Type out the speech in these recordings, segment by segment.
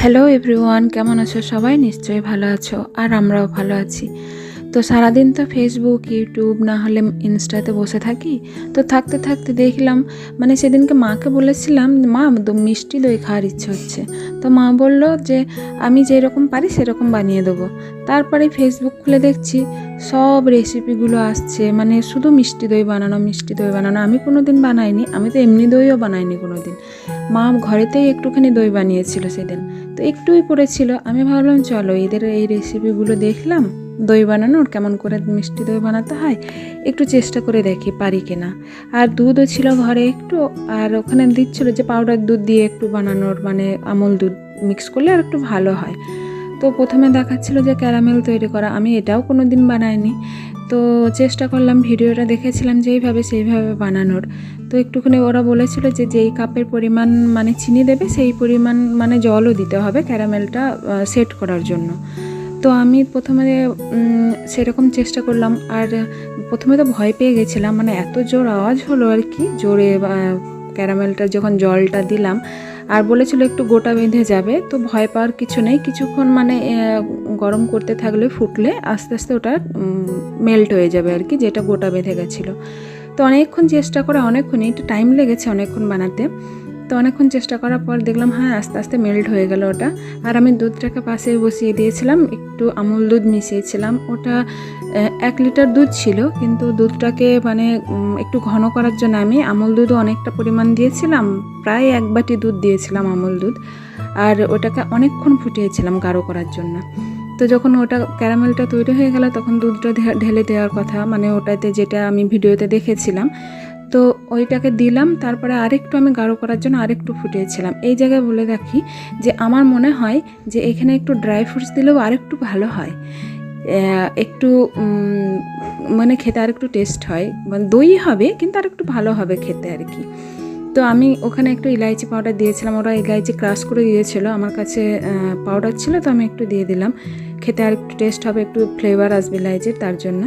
Hello everyone কেমন আছো সবাই? নিশ্চয়ই ভালো আছো, আর আমরাও ভালো আছি। তো সারাদিন তো ফেসবুক ইউটিউব না হলে ইনস্টাতে বসে থাকি। তো থাকতে থাকতে দেখলাম মানে সেদিনকে মাকে বলেছিলাম, মা মিষ্টি দই খাওয়ার ইচ্ছে হচ্ছে। তো মা বলল যে, আমি যেরকম পারি সেরকম বানিয়ে দেবো। তারপরে ফেসবুক খুলে দেখছি, সব রেসিপিগুলো আসছে। মানে শুধু মিষ্টি দই বানানো, মিষ্টি দই বানানো। আমি কোনো দিন বানাইনি, আমি তো এমনি দইও বানাইনি কোনো দিন মা ঘরেতেই একটুখানি দই বানিয়েছিল সেদিন। তো একটুই পড়েছিল। আমি ভাবলাম, চলো এদের এই রেসিপিগুলো দেখলাম। দই বানানোর, কেমন করে মিষ্টি দই বানাতে হয়, একটু চেষ্টা করে দেখি পারি কিনা। আর দুধও ছিল ঘরে একটু, আর ওখানে দিচ্ছিল যে পাউডার দুধ দিয়ে একটু বানানোর মানে আমল দুধ মিক্স করলে আর একটু ভালো হয়। তো প্রথমে দেখাচ্ছিল যে ক্যারামেল তৈরি করা। আমি এটাও কোনো দিন বানাইনি। তো চেষ্টা করলাম, ভিডিওটা দেখেছিলাম যেইভাবে সেইভাবে বানানোর। তো একটুখানি ওরা বলেছিল যে যেই কাপের পরিমাণ মানে চিনি দেবে, সেই পরিমাণ মানে জলও দিতে হবে ক্যারামেলটা সেট করার জন্য। তো আমি প্রথমে সেরকম চেষ্টা করলাম। আর প্রথমে তো ভয় পেয়ে গেছিলাম মানে এত জোর আওয়াজ হলো আর কি, জোরে ক্যারামেলটা যখন জলটা দিলাম। আর বলেছিল একটু গোটা বেঁধে যাবে, তো ভয় পাওয়ার কিছু নেই। কিছুক্ষণ মানে গরম করতে থাকলে ফুটলে আস্তে আস্তে ওটা মেল্ট হয়ে যাবে আর কি, যেটা গোটা বেঁধে গেছিল। তো অনেকক্ষণ চেষ্টা করে অনেকক্ষণ একটু টাইম লেগেছে অনেকক্ষণ বানাতে। তো অনেকক্ষণ চেষ্টা করার পর দেখলাম হ্যাঁ আস্তে আস্তে মেল্ট হয়ে গেল ওটা। আর আমি দুধটাকে পাশে বসিয়ে দিয়েছিলাম, একটু আমুল দুধ মিশিয়েছিলাম। ওটা এক লিটার দুধ ছিল, কিন্তু দুধটাকে মানে একটু ঘন করার জন্য আমি আমুল দুধও অনেকটা পরিমাণ দিয়েছিলাম, প্রায় এক বাটি দুধ দিয়েছিলাম আমুল দুধ। আর ওটাকে অনেকক্ষণ ফুটিয়েছিলাম গাঢ় করার জন্য। তো যখন ওটা ক্যারামেলটা তৈরি হয়ে গেল, তখন দুধটা ঢেলে দেওয়ার কথা মানে ওটাতে যেটা আমি ভিডিওতে দেখেছিলাম তো ওইটাকে দিলাম, তারপরে আরেকটু আমি গাঢ় করার জন্য আরেকটু ফুটিয়েছিলাম। এই জায়গায় বলে রাখি যে আমার মনে হয় যে এখানে একটু ড্রাই ফ্রুটস দিলেও আরেকটু ভালো হয়। একটু মানে খেতে আরেকটু টেস্ট হয়। মানে দই হবে, কিন্তু আরেকটু ভালো হবে খেতে আর কি। তো আমি ওখানে একটু ইলাইচি পাউডার দিয়েছিলাম, ওরা ইলাইচি ক্রাশ করে দিয়েছিল, আমার কাছে পাউডার ছিল, তো আমি একটু দিয়ে দিলাম। খেতে আর একটু টেস্ট হবে, একটু ফ্লেভার আসবে ইলাইচির, তার জন্য।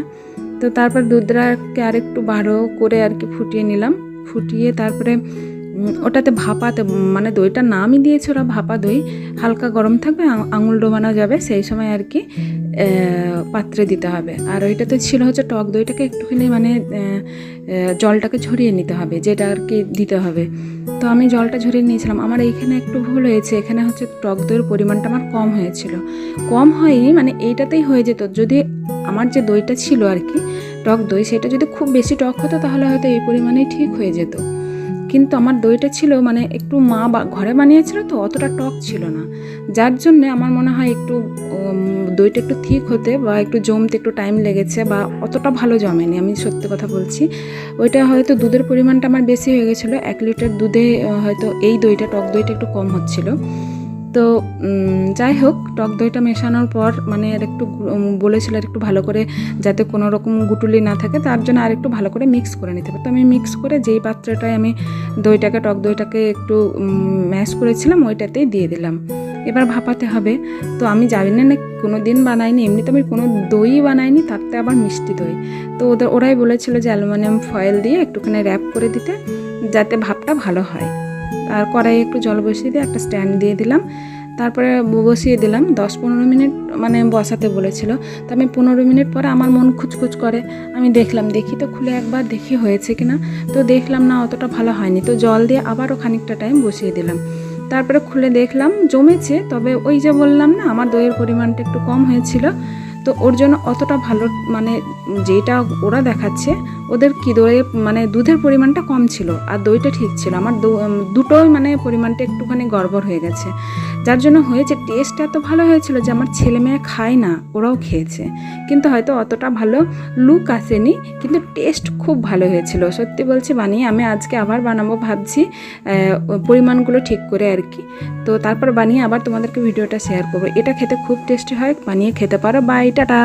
তো তারপর দুধটাকে আরেকটু বারো করে আর কি ফুটিয়ে নিলাম। ফুটিয়ে তারপরে ওটাতে ভাপাতে মানে দইটার নামই দিয়েছে ওরা, ভাপা দই। হালকা গরম থাকবে আঙুল ডোবানো যাবে, সেই সময় আর কি পাত্রে দিতে হবে। আর ওইটাতে ছিল হচ্ছে টক দইটাকে একটুখানি মানে জলটাকে ঝরিয়ে নিতে হবে, যেটা আর কি দিতে হবে। তো আমি জলটা ঝরিয়ে নিয়েছিলাম। আমার এইখানে একটু ভুল হয়েছে, এখানে হচ্ছে টক দইয়ের পরিমাণটা আমার কম হয়েছিল। কম হয়নি মানে এইটাতেই হয়ে যেত। যদি আমার যে দইটা ছিল আর কি, টক দই, সেটা যদি খুব বেশি টক হতো, তাহলে হয়তো এই পরিমাণেই ঠিক হয়ে যেত। কিন্তু আমার দইটা ছিল মানে একটু মা বা ঘরে বানিয়েছিল তো, অতটা টক ছিল না। যার জন্যে আমার মনে হয় একটু দইটা একটু ঠিক হতে বা একটু জমতে একটু টাইম লেগেছে বা অতটা ভালো জমেনি, আমি সত্যি কথা বলছি। ওইটা হয়তো দুধের পরিমাণটা আমার বেশি হয়ে গেছিল, এক লিটার দুধে হয়তো এই দইটা, টক দইটা একটু কম হচ্ছিল। তো যাই হোক, টক দইটা মেশানোর পর মানে আর একটু বলেছিল আর একটু ভালো করে যাতে কোনো রকম গুটুলি না থাকে, তার জন্য আর একটু ভালো করে মিক্স করে নিতে হবে। তো আমি মিক্স করে যেই পাত্রটায় আমি দইটাকে, টক দইটাকে একটু ম্যাশ করেছিলাম, ওইটাতেই দিয়ে দিলাম। এবার ভাপাতে হবে। তো আমি জানি না কোনো দিন বানাইনি, এমনিতে আমি কোনো দই বানাইনি, তাতে আবার মিষ্টি দই। তো ওদের, ওরাই বলেছিল যে অ্যালুমিনিয়াম ফয়েল দিয়ে একটুখানি র্যাপ করে দিতে, যাতে ভাপটা ভালো হয়। আর কড়াইয়ে একটু জল বসিয়ে দিয়ে একটা স্ট্যান্ড দিয়ে দিলাম। তারপরে বসিয়ে দিলাম, দশ পনেরো মিনিট মানে বসাতে বলেছিল। তো আমি পনেরো মিনিট পরে আমার মন খুচখুচ করে। আমি দেখলাম, দেখি তো খুলে একবার দেখি হয়েছে কিনা। তো দেখলাম, না, অতটা ভালো হয়নি। তো জল দিয়ে আবারও খানিকটা টাইম বসিয়ে দিলাম। তারপরে খুলে দেখলাম, জমেছে। তবে ওই যে বললাম না, আমার দইয়ের পরিমাণটা একটু কম হয়েছিল। তো ওর জন্য অতটা ভালো মানে যেটা ওরা দেখাচ্ছে ওদের কি দই মানে দুধের পরিমাণটা কম ছিল আর দইটা ঠিক ছিল। আমার দুটোই মানে পরিমাণটা একটুখানি গড়বড় হয়ে গেছে। যার জন্য হয়েছে টেস্ট এত ভালো হয়েছিল যে আমার ছেলে মেয়ে খায় না, ওরাও খেয়েছে। কিন্তু হয়তো অতটা ভালো লুক আসেনি, কিন্তু টেস্ট খুব ভালো হয়েছিল। সত্যি বলছি, বানিয়ে আমি আজকে আবার বানাবো ভাবছি পরিমাণগুলো ঠিক করে আর কি। তো তারপর বানিয়ে আবার তোমাদেরকে ভিডিওটা শেয়ার করব। এটা খেতে খুব টেস্টি হয়, বানিয়ে খেতে পারো। Bye tata.